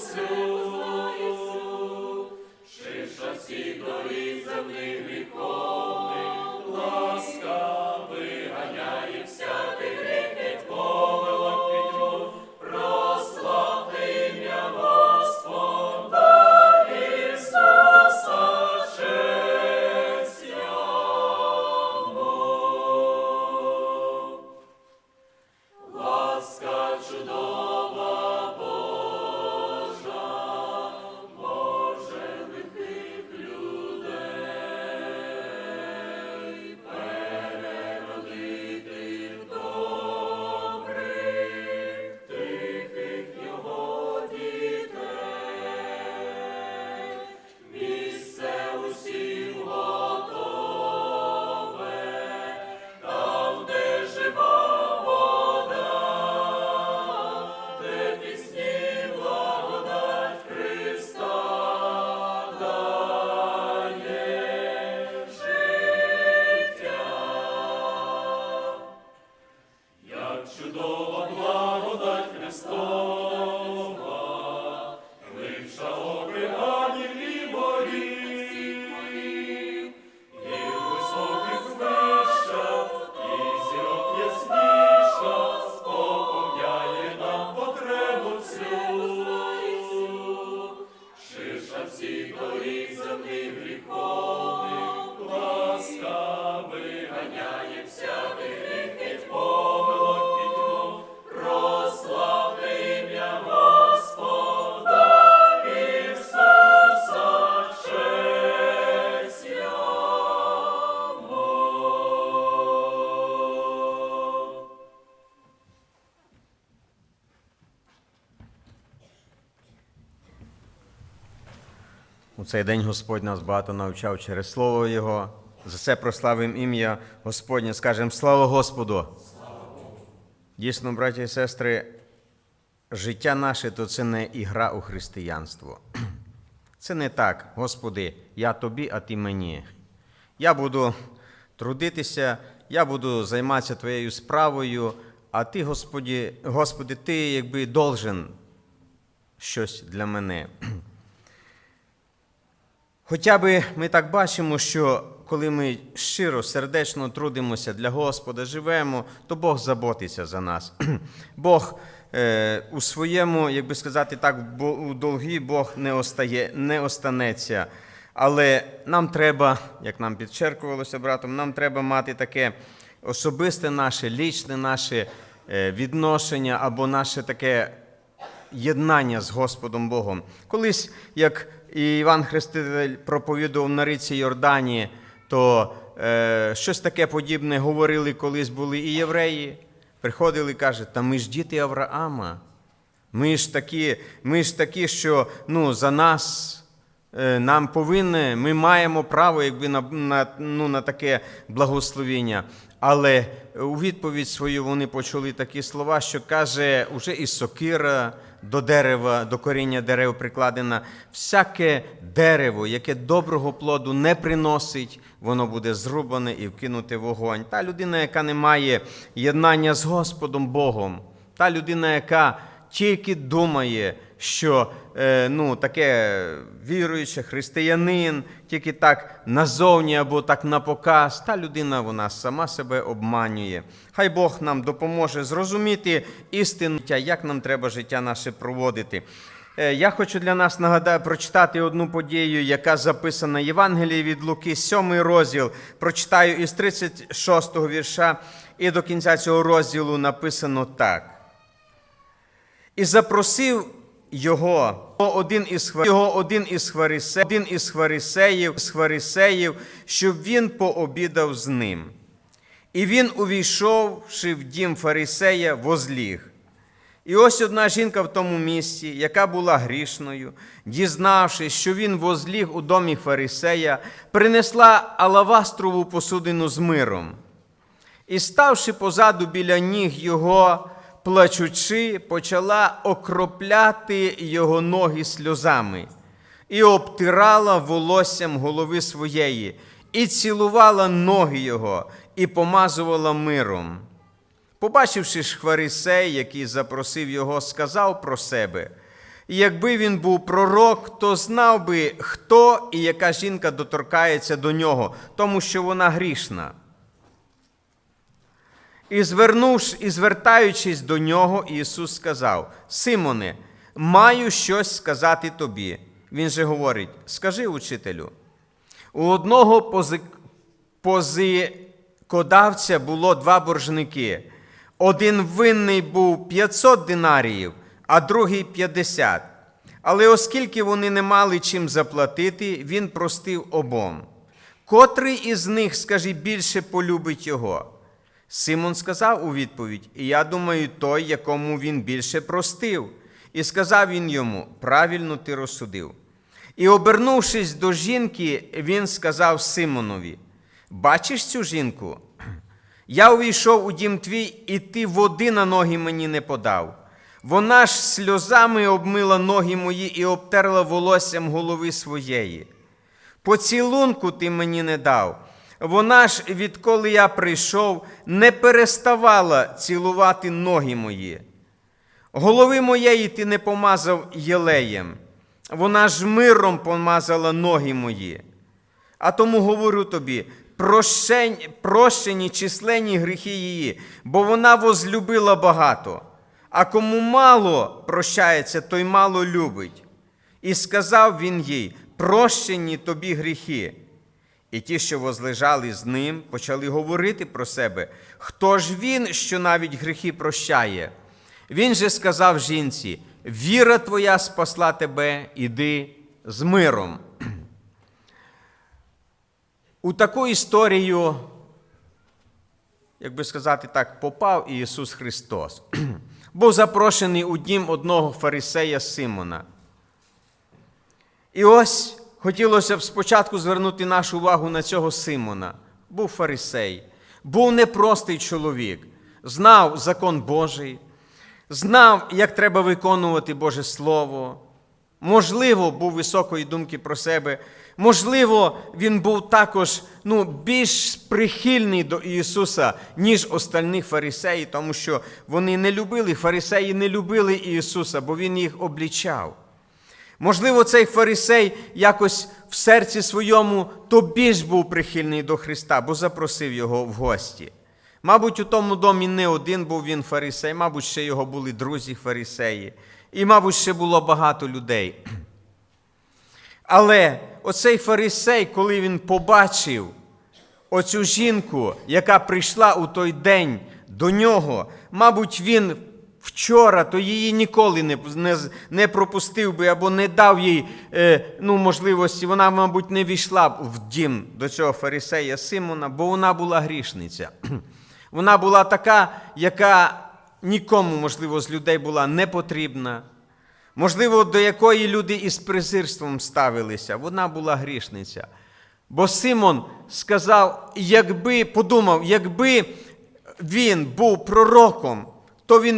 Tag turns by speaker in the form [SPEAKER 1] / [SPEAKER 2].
[SPEAKER 1] so цей день Господь нас багато навчав через Слово Його. За це прославимо ім'я Господнє, скажемо слава Господу. Дійсно, браті і сестри, життя наше то це не ігра у християнство. Це не так, Господи, я тобі, а ти мені. Я буду трудитися, я буду займатися твоєю справою, а ти, Господи, Господи, ти якби должен щось для мене. Хоча би ми так бачимо, що коли ми щиро, сердечно трудимося для Господа, живемо, то Бог заботиться за нас. Бог е, у своєму, як би сказати так, у долгі Бог не, остає, не останеться. Але нам треба, як нам підчеркувалося братом, нам треба мати таке особисте наше, лічне наше е, відношення або наше таке єднання з Господом Богом. Колись, як і Іван Хреститель проповідував на риці Йордані, то е, щось таке подібне говорили колись були і євреї. Приходили і кажуть, та ми ж діти Авраама. Ми ж такі, ми ж такі, що ну, за нас е, нам повинні, ми маємо право якби, на, на, ну, на таке благословіння. Але у відповідь свою вони почули такі слова, що каже, уже і сокира до дерева, до коріння дерев прикладена. Всяке дерево, яке доброго плоду не приносить, воно буде зрубане і вкинуте в вогонь. Та людина, яка не має єднання з Господом Богом, та людина, яка тільки думає, що е, ну, таке віруюче християнин, тільки так назовні або так на показ, та людина вона сама себе обманює. Хай Бог нам допоможе зрозуміти істину, як нам треба життя наше проводити. Е, Я хочу для нас нагадати прочитати одну подію, яка записана в Євангелії від Луки, 7 розділ. Прочитаю із 36 го вірша, і до кінця цього розділу написано так. І запросив його один із його один із фарисеїв, один із фарисеїв, з фарисеїв, щоб він пообідав з ним. І він, увійшовши в дім фарисея, возліг. І ось одна жінка в тому місці, яка була грішною, дізнавшись, що він возліг у домі фарисея, принесла алавастрову посудину з миром. І, ставши позаду біля ніг його, плачучи, почала окропляти його ноги сльозами, і обтирала волоссям голови своєї, і цілувала ноги його, і помазувала миром. Побачивши ж фарисей, який запросив його, сказав про себе. Якби він був пророк, то знав би, хто і яка жінка доторкається до нього, тому що вона грішна. І звернувши, і звертаючись до нього, Ісус сказав: Симоне, маю щось сказати тобі. Він же говорить: Скажи учителю. У одного пози... позикодавця було два боржники. Один винний був 500 динаріїв, а другий 50. Але оскільки вони не мали чим заплатити, він простив обом. Котрий із них, скажи, більше полюбить його? Симон сказав у відповідь: І я думаю, той, якому він більше простив. І сказав він йому: Правильно ти розсудив. І, обернувшись до жінки, він сказав Симонові: Бачиш цю жінку? Я увійшов у дім твій, і ти води на ноги мені не подав. Вона ж сльозами обмила ноги мої і обтерла волоссям голови своєї. Поцілунку ти мені не дав. Вона ж, відколи я прийшов, не переставала цілувати ноги мої. Голови моєї ти не помазав єлеєм, вона ж миром помазала ноги мої. А тому говорю тобі, прощень, прощені численні гріхи її, бо вона возлюбила багато. А кому мало прощається, той мало любить. І сказав він їй: прощені тобі гріхи. І ті, що возлежали з ним, почали говорити про себе, хто ж він, що навіть гріхи прощає. Він же сказав жінці: Віра твоя спасла тебе, іди з миром. У таку історію, як би сказати так, попав Ісус Христос. Був запрошений у дім одного фарисея Симона. І ось хотілося б спочатку звернути нашу увагу на цього Симона. Був фарисей, був непростий чоловік, знав закон Божий, знав, як треба виконувати Боже Слово. Можливо, був високої думки про себе. Можливо, він був також ну, більш прихильний до Ісуса, ніж остальних фарисеїв, тому що вони не любили, фарисеї не любили Ісуса, бо Він їх облічав. Можливо, цей фарисей якось в серці своєму то більш був прихильний до Христа, бо запросив його в гості. Мабуть, у тому домі не один був він фарисей, мабуть, ще його були друзі фарисеї, і, мабуть, ще було багато людей. Але оцей фарисей, коли він побачив оцю жінку, яка прийшла у той день до нього, мабуть, він вчора то її ніколи не, не, не пропустив би або не дав їй е, ну, можливості. Вона, мабуть, не війшла б в дім до цього фарисея Симона, бо вона була грішниця. Вона була така, яка нікому, можливо, з людей була не потрібна. Можливо, до якої люди із презирством ставилися, вона була грішниця. Бо Симон сказав, якби подумав, якби він був пророком, то він